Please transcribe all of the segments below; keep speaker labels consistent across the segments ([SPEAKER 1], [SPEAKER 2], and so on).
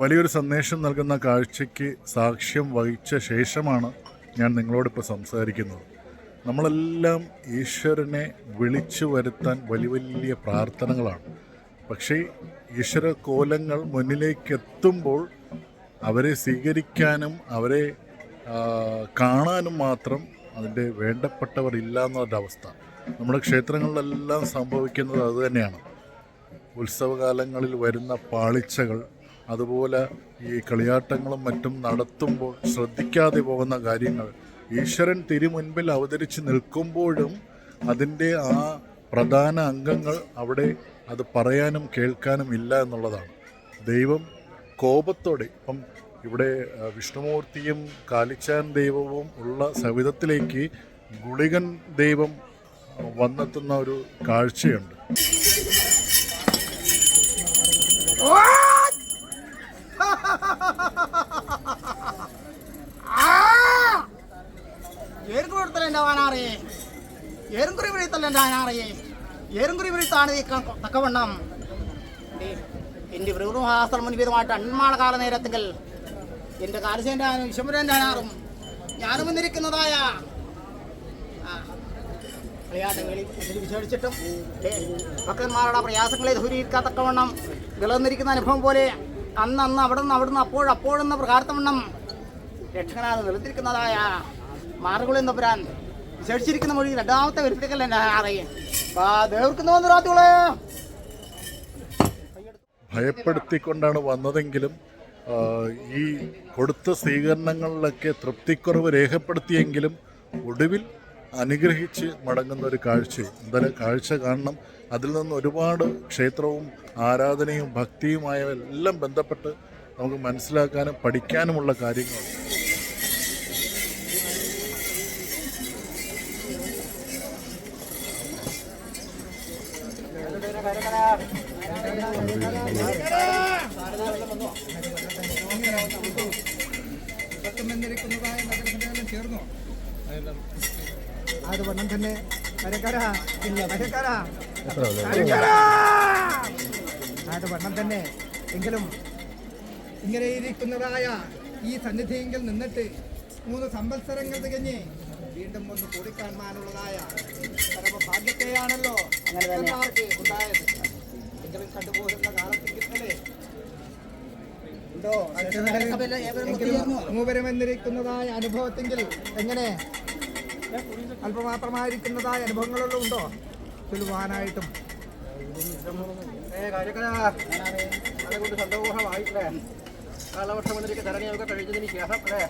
[SPEAKER 1] വലിയൊരു സന്ദേശം നൽകുന്ന കാഴ്ചയ്ക്ക് സാക്ഷ്യം വഹിച്ച ശേഷമാണ് ഞാൻ നിങ്ങളോടിപ്പോൾ സംസാരിക്കുന്നത്. നമ്മളെല്ലാം ഈശ്വരനെ വിളിച്ചു വരുത്താൻ വലിയ വലിയ പ്രാർത്ഥനകളാണ്. പക്ഷേ ഈശ്വര കോലങ്ങൾ മുന്നിലേക്കെത്തുമ്പോൾ അവരെ സ്വീകരിക്കാനും അവരെ കാണാനും മാത്രം അതിന്റെ വേണ്ടപ്പെട്ടവർ ഇല്ല എന്നൊരവസ്ഥ നമ്മുടെ ക്ഷേത്രങ്ങളിലെല്ലാം സംഭവിക്കുന്നത് അതുതന്നെയാണ് ഉത്സവകാലങ്ങളിൽ വരുന്ന പാളിച്ചകൾ അതുപോലെ ഈ കളിയാട്ടങ്ങളും മറ്റും നടത്തുമ്പോൾ ശ്രദ്ധിക്കാതെ പോകുന്ന കാര്യങ്ങൾ. ഈശ്വരൻ തിരുമുൻപിൽ അവതരിച്ച് നിൽക്കുമ്പോഴും അതിന്റെ ആ പ്രധാന അംഗങ്ങൾ അവിടെ അത് പറയാനും കേൾക്കാനും ഇല്ല എന്നുള്ളതാണ്. ദൈവം കോപത്തോടെ ഇപ്പം ഇവിടെ വിഷ്ണുമൂർത്തിയും കാലിച്ചാൻ ദൈവവും ഉള്ള സവിധത്തിലേക്ക് ഗുളികൻ ദൈവം വന്നെത്തുന്ന ഒരു കാഴ്ചയുണ്ട്.
[SPEAKER 2] ഏറുകുറി എന്റെ വാനാറേ കാല നേരത്തെങ്കിൽ എന്റെ കാലശേന്റെ അനാറും ഞാനും വന്നിരിക്കുന്നതായ പ്രയാസങ്ങളിൽ വിശേഷിച്ചിട്ടും ഭക്തന്മാരുടെ പ്രയാസങ്ങളെ ദൂരീകരിക്കാത്തക്കവണ്ണം വിളന്നിരിക്കുന്ന അനുഭവം പോലെ അന്ന് അന്ന് അവിടെ നിന്ന് അവിടെ നിന്ന് അപ്പോഴപ്പോഴെന്ന പ്രകാരത്തവണ്ണം രക്ഷകനാഥ് നിർത്തിയിരിക്കുന്നതായ മാറുകളിൽ പുരാൻ വിശേഷിച്ചിരിക്കുന്ന മൊഴി രണ്ടാമത്തെ വരുത്തിക്കല്ലേ അറിയാം ദേവർക്കുന്ന
[SPEAKER 1] ഭയപ്പെടുത്തിക്കൊണ്ടാണ് വന്നതെങ്കിലും ഈ കൊടുത്ത സ്വീകരണങ്ങളിലൊക്കെ തൃപ്തിക്കുറവ് രേഖപ്പെടുത്തിയെങ്കിലും ഒടുവിൽ അനുഗ്രഹിച്ച് മടങ്ങുന്ന ഒരു കാഴ്ച. എന്തായാലും കാഴ്ച കാണണം. അതിൽ നിന്ന് ഒരുപാട് ക്ഷേത്രവും ആരാധനയും ഭക്തിയുമായ എല്ലാം ബന്ധപ്പെട്ട് നമുക്ക് മനസ്സിലാക്കാനും പഠിക്കാനുമുള്ള കാര്യങ്ങളുണ്ട്
[SPEAKER 3] അത് വണ്ണം തന്നെ അത് വണ്ണം തന്നെ. എങ്കിലും ഇങ്ങനെ ഇരിക്കുന്നതായ ഈ സന്നിധിയെങ്കിൽ നിന്നിട്ട് മൂന്ന് സംവത്സരങ്ങൾ തികഞ്ഞ് വീണ്ടും ഒന്ന് കൂടിക്കാണാനുള്ളതായ പരമഭാഗ്യത്തെയാണല്ലോ ഉണ്ടായത്. എങ്കിലും കണ്ടുപോകുന്ന കാലത്തെങ്കിലേ ഉണ്ടോ? മൂവരും എന്നിരിക്കുന്നതായ അനുഭവത്തെങ്കിൽ എങ്ങനെ അല്പമാത്രമായിരിക്കുന്നതായ അനുഭവങ്ങളെല്ലാം ഉണ്ടോ? ചൊല്ലുവാനായിട്ടും.
[SPEAKER 2] അതുകൊണ്ട് സന്തോഷമായില്ലേ കാലവർഷം വന്നിട്ട് ധരണിയൊക്കെ കഴിഞ്ഞതിന് ശേഷം അല്ലേ?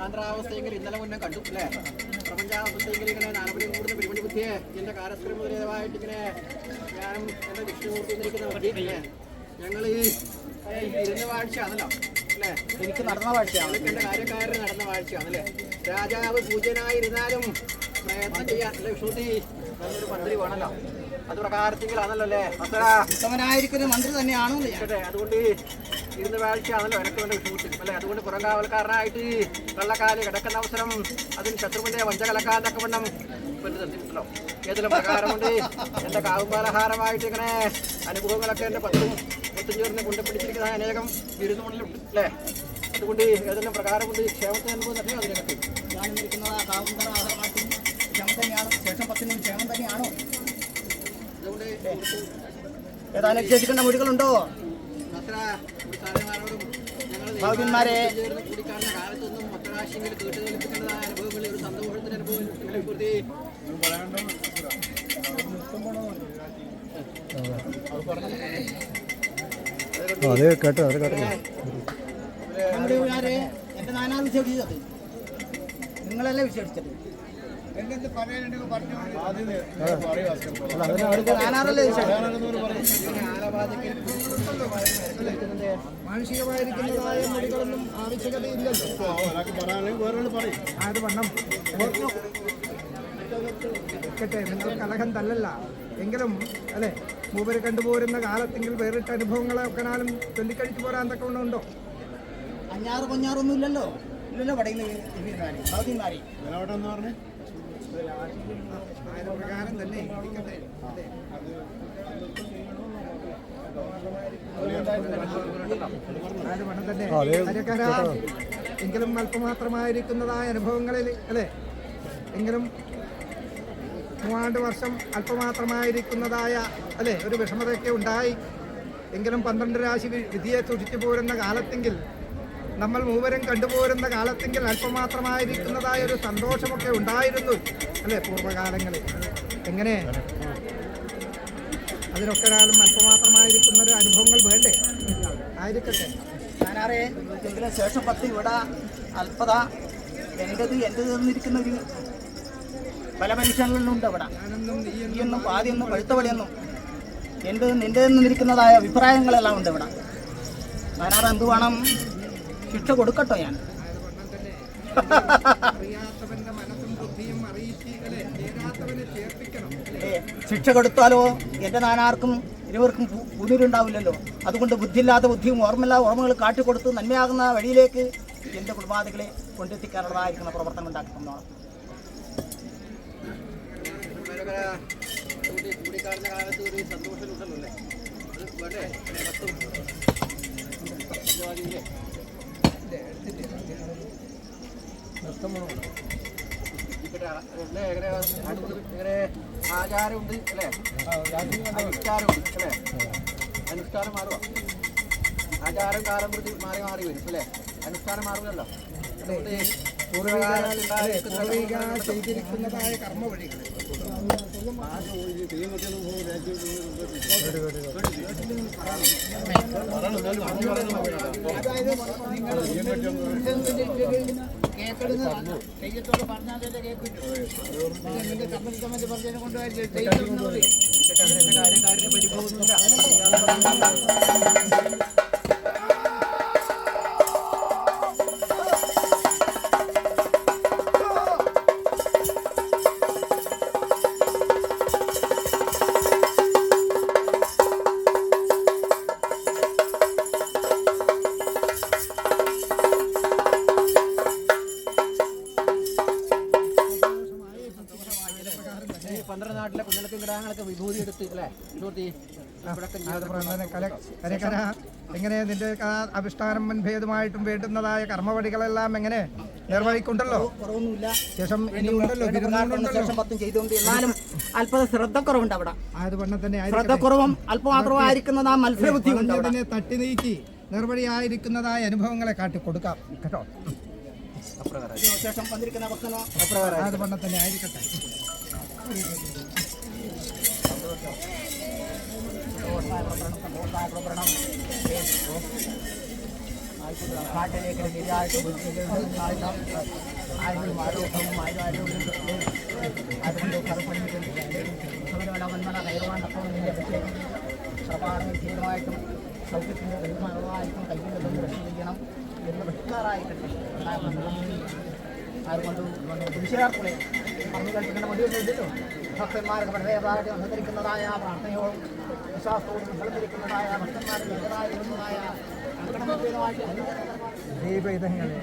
[SPEAKER 2] ആന്ധ്രാവസ്ഥയെങ്കിൽ ഇന്നലെ മുന്നേ കണ്ടു അല്ലേ? പ്രപഞ്ചാവസ്ഥയെങ്കിൽ ഇങ്ങനെ നാലുപടി കൂടുന്ന പിരിമണി ബുദ്ധിയെ എന്റെ കാലശ്രമപരമായിട്ട് ഇങ്ങനെ ഞാനും എന്റെ വിഷ്ണുമൂർത്തി എന്നിരിക്കുന്ന വഴിയല്ലേ ഞങ്ങൾ ഈ ഇരുന്ന വാഴ്ച വാഴ്ചയാണല്ലോ അല്ലേ? എനിക്ക് നടന്ന വാഴ്ചയാണ്. എന്റെ കാര്യക്കാരന് നടന്ന വാഴ്ചയാണല്ലേ രാജാവ് പൂജ്യനായിരുന്നാലും പ്രയത്നം ചെയ്യാൻ അല്ലേ വിഷ്ണുത്തി നല്ലൊരു മന്ത്രി വേണമല്ലോ അത് പ്രകാരത്തിലാണല്ലോ അല്ലേ? ഉത്തമനായിരിക്കുന്ന മന്ത്രി തന്നെയാണോ അതുകൊണ്ട് ഇരുന്ന് വാഴ്ചയാണല്ലോ എനിക്ക് വേണ്ട വിഷ്ണുത്തി അല്ലേ? അതുകൊണ്ട് പുറംകാവൽക്കാരനായിട്ട് കള്ളക്കാൽ കിടക്കുന്ന അവസരം അതിന് ശത്രുവിന്റെ വഞ്ചകലക്കാരനൊക്കെ വണ്ണം പെണ്ണ് തന്നിട്ടുണ്ടല്ലോ. ഏതെങ്കിലും എന്റെ കാവുമാലഹാരമായിട്ട് ഇങ്ങനെ അനുഭവങ്ങളൊക്കെ എന്റെ പത്തും ഒത്തുചേർന്ന് കൊണ്ടുപിടിച്ചിരിക്കുന്ന അനേകം വിരുന്നുകളിലുണ്ട്. അല്ലേ? അതുകൊണ്ട് ഏതെല്ലാം പ്രകാരം കൊണ്ട് ക്ഷേമത്തെ അനുഭവം തന്നെ അതിനകത്ത് ആ കാവുമ്പറ ആഹാരമായിട്ടും ക്ഷേമം തന്നെയാണ്. ശേഷം പത്തിനും ക്ഷേമം തന്നെയാണോ? അതുകൊണ്ട് ഏതാനും വിശേഷിക്കേണ്ട മൊഴികളുണ്ടോ ഭൗതിന്മാരെ കൂടിക്കാണുന്ന കാലത്തൊന്നും അനുഭവങ്ങളിൽ ഒരു സന്തോഷത്തിന്റെ അനുഭവം പ്രതി
[SPEAKER 4] അതെ കേട്ടോ അത് കേട്ടോ.
[SPEAKER 2] നമ്മുടെ ആരെ എന്റെ നാനാണ് വിശേഷിച്ചത് നിങ്ങളല്ലേ വിശേഷിച്ചത്? നാനാറല്ലേ
[SPEAKER 3] മാനുഷികമായിരിക്കുന്നതായ മൊഴികളൊന്നും ആവശ്യകതയില്ലല്ലോ. അത് വണ്ണം. കേട്ടെ നിങ്ങൾ കലഹം തല്ലല്ല. എങ്കിലും അല്ലെ മൂവര് കണ്ടുപോരുന്ന കാലത്തെങ്കിൽ വേറിട്ട അനുഭവങ്ങളൊക്കെ നാളും ചൊല്ലിക്കഴിച്ചു പോരാൻ തക്ക ഉണ്ടോ?
[SPEAKER 2] അഞ്ഞാറ് കൊഞ്ഞാറൊന്നും ഇല്ലല്ലോ. ഇല്ലല്ലോ പടയിൽ ഭാഗ്യന്മാരെ
[SPEAKER 3] പ്രകാരം തന്നെ എങ്കിലും അല്പമാത്രമായിരിക്കുന്നതായ അനുഭവങ്ങളിൽ അല്ലേ? എങ്കിലും മൂവാണ്ട് വർഷം അല്പമാത്രമായിരിക്കുന്നതായ അല്ലേ? ഒരു വിഷമതയൊക്കെ ഉണ്ടായി. എങ്കിലും പന്ത്രണ്ട് രാശി വിധിയെ സൂക്ഷിച്ചു പോരുന്ന കാലത്തെങ്കിൽ നമ്മൾ മൂവരും കണ്ടുപോരുന്ന കാലത്തെങ്കിൽ അല്പമാത്രമായിരിക്കുന്നതായ ഒരു സന്തോഷമൊക്കെ ഉണ്ടായിരുന്നു അല്ലേ പൂർവകാലങ്ങളിൽ? എങ്ങനെ? അതിനൊക്കെ കാലം അല്പമാത്രമായിരിക്കുന്ന ഒരു അനുഭവങ്ങൾ വേണ്ടേ? ആയിരിക്കട്ടെ.
[SPEAKER 5] ഞാനാറേ എങ്കിലും ശേഷം പത്ത് ഇവിടെ അല്പത എന്റെത് എന്റെ തന്നിരിക്കുന്ന ഒരു പല മനുഷ്യങ്ങളിലുണ്ട് അവിടെ. ഈയൊന്നും പാതിയൊന്നും പഴുത്തവളിയൊന്നും എന്റെ നിന്റെ നിന്നിരിക്കുന്നതായ അഭിപ്രായങ്ങളെല്ലാം ഉണ്ട് ഇവിടെ. ഞാനാറ് എന്ത് വേണം? ശിക്ഷ കൊടുക്കട്ടോ ഞാൻ. ശിക്ഷ കൊടുത്താലോ? എന്റെ നാനാർക്കും ഇരുവർക്കും പുതിരുണ്ടാവില്ലല്ലോ. അതുകൊണ്ട് ബുദ്ധിയില്ലാത്ത ബുദ്ധിയും ഓർമ്മയില്ലാത്ത ഓർമ്മകൾ കാട്ടിക്കൊടുത്ത് നന്മയാകുന്ന വഴിയിലേക്ക് എന്റെ കുടുംബാദികളെ കൊണ്ടെത്തിക്കാനുള്ളതായിരിക്കുന്ന പ്രവർത്തനം ഉണ്ടാക്കുന്നതാണ്
[SPEAKER 2] കൂടിക്കാണുന്ന കാലത്ത് ഒരു ഇങ്ങനെ ആചാരമുണ്ട് അല്ലേ? അനുഷ്ഠാനമുണ്ട് അല്ലേ? അനുഷ്ഠാനം മാറുക ആചാരം കാലം പ്രതി മാറി മാറി വരും അല്ലേ? അനുഷ്ഠാനം മാറുമല്ലോ അതുകൊണ്ട് പൂർവകാലത്തുണ്ടായ
[SPEAKER 3] പൂർവിക പറഞ്ഞതിനെ കർമ്മ വഴികൾ
[SPEAKER 2] കാര്യക്കാരുടെ പരിഭവമൊന്നുമില്ല നാട്ടിലെ കുഞ്ഞിലക്കും കിടാങ്ങളൊക്കെ വിഭൂതി എടുത്ത് അല്ലേ?
[SPEAKER 3] അതുപോലെ കരകര എങ്ങനെ നിന്റെ അഭിഷ്ഠാനം മുൻഭേദമായിട്ടും വേണ്ടുന്നതായ കർമ്മവഴികളെല്ലാം എങ്ങനെ നിർവഹിക്കുണ്ടല്ലോ ശേഷം
[SPEAKER 5] എന്നാലും അല്പത ശ്രദ്ധക്കുറവുണ്ട് അവിടെ.
[SPEAKER 3] അതുപോലെ തന്നെ.
[SPEAKER 5] ശ്രദ്ധക്കുറവും അല്പമാത്രമായിരിക്കുന്നത് ആ മത്സരബുദ്ധി
[SPEAKER 3] തട്ടി നീക്കി നിർവഴിയായിരിക്കുന്നതായ അനുഭവങ്ങളെ കാട്ടി കൊടുക്കാം കേട്ടോ?
[SPEAKER 5] ശേഷം വന്നിരിക്കുന്ന ഭക്തനോ
[SPEAKER 3] അതുകൊണ്ട് തന്നെ ആയിരിക്കട്ടെ.
[SPEAKER 5] കാട്ടിലേക്ക് ശരിയായിട്ട് ആയുധം ആരോഗ്യവും ആയുധാരോഗ്യവും അതുകൊണ്ട് കറുപ്പണിക്കും വന്മന കയറുവാണ്ടപ്പോൾ നിന്റെ പ്രത്യേകം പ്രഭാതം ധീരമായിട്ടും സൗഖ്യത്തിന്റെ വരുമാനമായിട്ടും കയ്യിൽ നിന്ന് രക്ഷിക്കണം എന്ന് വെക്കാറായിട്ടുണ്ട് അതുകൊണ്ട് പുരുഷാർക്കുളെ പറഞ്ഞു കേൾപ്പിക്കേണ്ട മടിയൊന്നുമില്ലല്ലോ ഭക്തന്മാരുടെ പരദേവതായിട്ട് അനുസരിക്കുന്നതായ പ്രാർത്ഥനയോടും വിശ്വാസത്തോടും നിലനിൽക്കുന്നതായ ഭക്തന്മാരുടെ
[SPEAKER 3] ദൈവഹിതങ്ങളെ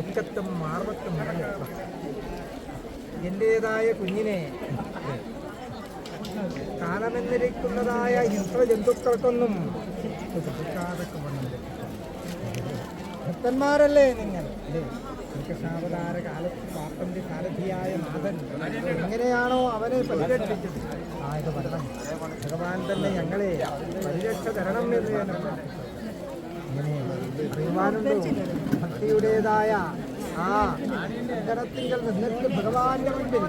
[SPEAKER 3] ഒക്കത്തും മാർവത്തും നിറഞ്ഞിട്ടും എന്റേതായ കുഞ്ഞിനെ കാലമെന്നിരിക്കുന്നതായ ഇത്ര ജന്തുക്കൾക്കൊന്നും ഭക്തന്മാരല്ലേ നിങ്ങൾ? സാവതാര കാലത്ത് പാപ്പന്റെ സാരഥിയായ നാഥൻ എങ്ങനെയാണോ അവനെ പരിരക്ഷിച്ചത് ആയത് വരണം ഭഗവാൻ തന്നെ ഞങ്ങളെ പരിരക്ഷ തരണം എന്ന് ഞാൻ. ഇങ്ങനെ അറിയുവാനുണ്ടോ ഭക്തിയുടേതായ ആ ഗണത്തിങ്കൽ നിന്നിട്ട് ഭഗവാന്റെ മുൻപിൽ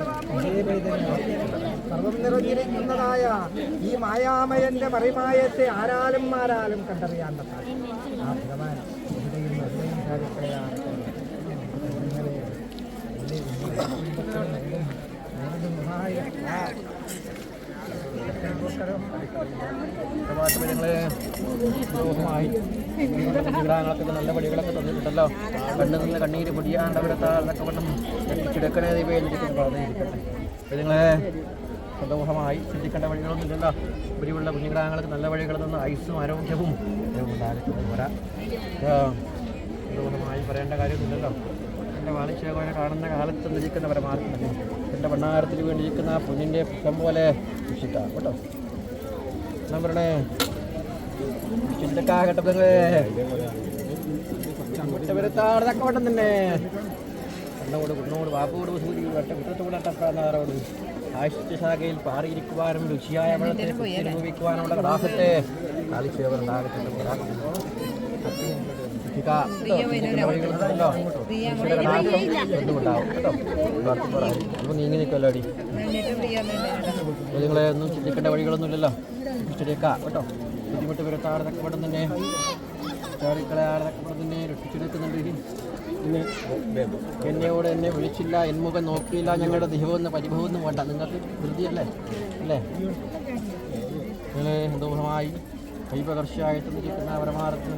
[SPEAKER 3] സർവം നിറഞ്ഞിരിക്കുന്നതായ ഈ മായാമയന്റെ മറിമായത്തെ ആരാലും ആരാലും കണ്ടറിയാൻ ആ ഭഗവാൻ
[SPEAKER 2] വിഗ്രഹങ്ങളൊക്കെ നല്ല പടികളൊക്കെ തന്നിട്ടുണ്ടല്ലോ കണ്ണു നിന്ന് കണ്ണീര് പൊടിയാണ്ട് വണ്ണം കിടക്കണേ ദൈവം അപ്പോൾ നിങ്ങളെ സന്തോഷമായി ശ്രദ്ധിക്കേണ്ട വഴികളൊന്നും ഇല്ലല്ലോ ഇവരിലുള്ള കുഞ്ഞുഗ്രഹങ്ങൾക്ക് നല്ല വഴികൾ തന്ന ആയുസ്സും ആരോഗ്യവും ഉണ്ടാകട്ടെ വരാ സന്തോഷമായി പറയേണ്ട കാര്യമൊന്നുമില്ലല്ലോ എന്റെ വാണിജ്യകോനെ കാണുന്ന കാലത്ത് നിൽക്കുന്ന പരമാർത്ഥമല്ലേ എന്റെ ഭണ്ണാരത്തിന് വേണ്ടി ഇരിക്കുന്ന ആ പൊന്നിന്റെ പുഷ്പം പോലെ സൂക്ഷിക്കാം കേട്ടോ. എന്നാ പറയണേ കുറ്റപെരുത്താടതൊക്കെ വട്ടം തന്നെ. കണ്ണോട് കുണ്ണോട് വാപ്പോട് സൂര്യ വട്ട കുറ്റത്തോട് അട്ടപ്പാറോട് ആശിഷ്ടശാഖയിൽ പാറിയിരിക്കുവാനും രുചിയായ വെള്ളത്തെ അനുഭവിക്കുവാനുള്ള കടാഹത്തെ കാലിച്ചേവറുണ്ടാകട്ടെ അപ്പൊ നീങ്ങി നിൽക്കുമല്ലോ അടി നിങ്ങളെ ഒന്നും ചിന്തിക്കേണ്ട വഴികളൊന്നും ഇല്ലല്ലോ രക്ഷിച്ചെടുക്കാം കേട്ടോ ബുദ്ധിമുട്ട് വരുത്താതെ തക്കപ്പെടും തന്നെ ചാടിക്കളയാതെ തക്കപ്പെടും തന്നെ രക്ഷിച്ചെടുക്കുന്നുണ്ട് എന്നോട് എന്നെ വിളിച്ചില്ല എന്മുഖം നോക്കിയില്ല ഞങ്ങളുടെ ദൈവമെന്ന് പരിഭവമൊന്നും വേണ്ട നിങ്ങൾക്ക് ധൃതിയല്ലേ അല്ലേ നിങ്ങളെ ദൂരമായി കൈപകർച്ചയായിട്ട് നിൽക്കുന്ന പരമാർത്ഥം